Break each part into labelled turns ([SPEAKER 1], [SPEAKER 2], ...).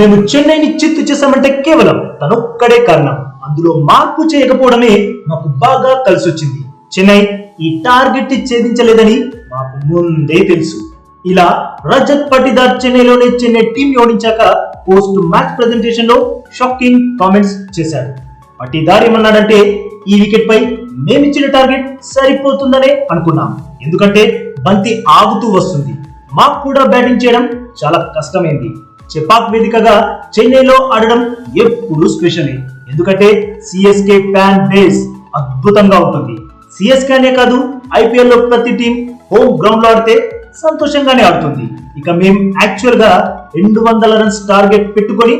[SPEAKER 1] మేము చెన్నైని చిత్తు చేశామంటే కేవలం తనొక్కడే కారణం. అందులో మార్పు చేయకపోవడమే మాకు బాగా కలిసి వచ్చింది చెన్నై ఈ టార్గెట్ని ఛేదించలేదని మాకు ముందే తెలుసు. ఇలా రజత్ పటిదార్ చెన్నైలోనే చెన్నై టీం ఓడించాక పోస్ట్ మ్యాచ్ ప్రెజెంటేషన్లో షాకింగ్ కామెంట్స్ చేశాడు. పటిదార్ ఏమన్నాడంటే ఈ వికెట్ పై మేమిచ్చిన టార్గెట్ సరిపోతుందనే అనుకున్నాం. ఎందుకంటే బంతి ఆగుతూ వస్తుంది. మాకు కూడా బ్యాటింగ్ చేయడం చాలా కష్టమైంది. చెపాక్ వేదికగా చెన్నైలో ఆడడం ఎప్పుడు స్పెషలే. ఎందుకంటే సిఎస్కే ఫ్యాన్ బేస్ అద్భుతంగా ఉంటుంది. సిఎస్కే అనే కాదు ఐపీఎల్లో ప్రతి టీం హోమ్ గ్రౌండ్లో ఆడితే సంతోషంగానే ఆడుతుంది. ఇక మేము యాక్చువల్గా రెండు వందల రన్స్ టార్గెట్ పెట్టుకొని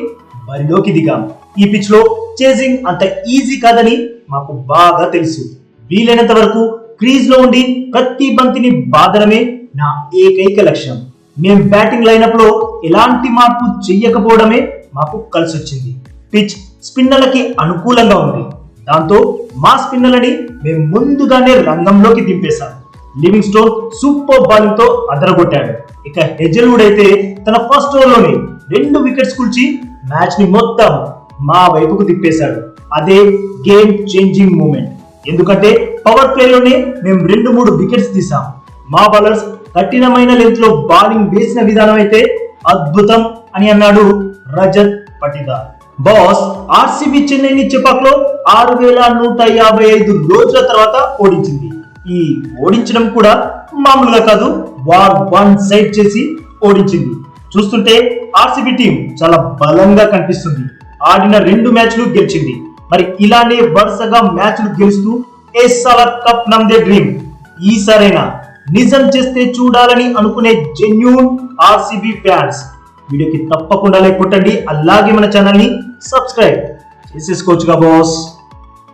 [SPEAKER 1] బరిలోకి దిగాం. ఈ పిచ్లో చేసింగ్ అంత ఈజీ కాదని మాకు బాగా తెలుసు. వీలైనంత వరకు క్రీజ్లో ఉండి ప్రతి బంతిని బాధడమే నా ఏకైక లక్ష్యం. మేం బ్యాటింగ్ లైనప్లో ఎలాంటి మార్పు చెయ్యకపోవడమే మాకు కలిసి వచ్చింది పిచ్ స్పిన్నర్లకి అనుకూలంగా ఉంది. దాంతో మా స్పిన్నర్లని మేము ముందుగానే రంగంలోకి దింపేశాం. లివింగ్ స్టోన్ సూపర్ బౌలింగ్తో అదరగొట్టాడు. ఇక హెజల్వుడ్ అయితే తన ఫస్ట్ ఓవర్లోనే రెండు వికెట్స్ కూల్చి మ్యాచ్ని మొత్తం మా వైపుకు తిప్పేశాడు. అదే గేమ్ చేంజింగ్ మూమెంట్. ఎందుకంటే పవర్ ప్లేలోనే మేము రెండు మూడు వికెట్స్ తీసాం మా బౌలర్స్ కఠినమైన లెంత్లో బౌలింగ్ వేసిన విధానం అయితే అద్భుతం అని అన్నాడు రజత్ పటిదార్ బాస్ ఆర్సీబీ చెన్నైని చిపాక్లో ఆరు వేల నూట యాభై ఐదు రోజుల తర్వాత ఓడించింది. ఈ ఓడించడం కూడా మామూలుగా కాదు వార్ వన్ సైడ్ చేసి ఓడించింది. చూస్తుంటే ఆర్సీబీ టీం చాలా బలంగా కనిపిస్తుంది. ఆడిన రెండు మ్యాచ్లు గెలిచింది. మరి ఇలానే వరుసగా మ్యాచ్లు గెలుస్తూ ఎస్ఆర్ కప్ నమ్దే డ్రీమ్? ఈసారైనా నిజం చేస్తే చూడాలని అనుకునే జెన్యూన్ ఆర్సీబీ ఫ్యాన్స్ వీడియోకి తప్పకుండా లైక్ కొట్టండి. అలాగే మన ఛానల్ని సబ్స్క్రైబ్ చేసేసుకోవచ్చుగా బాస్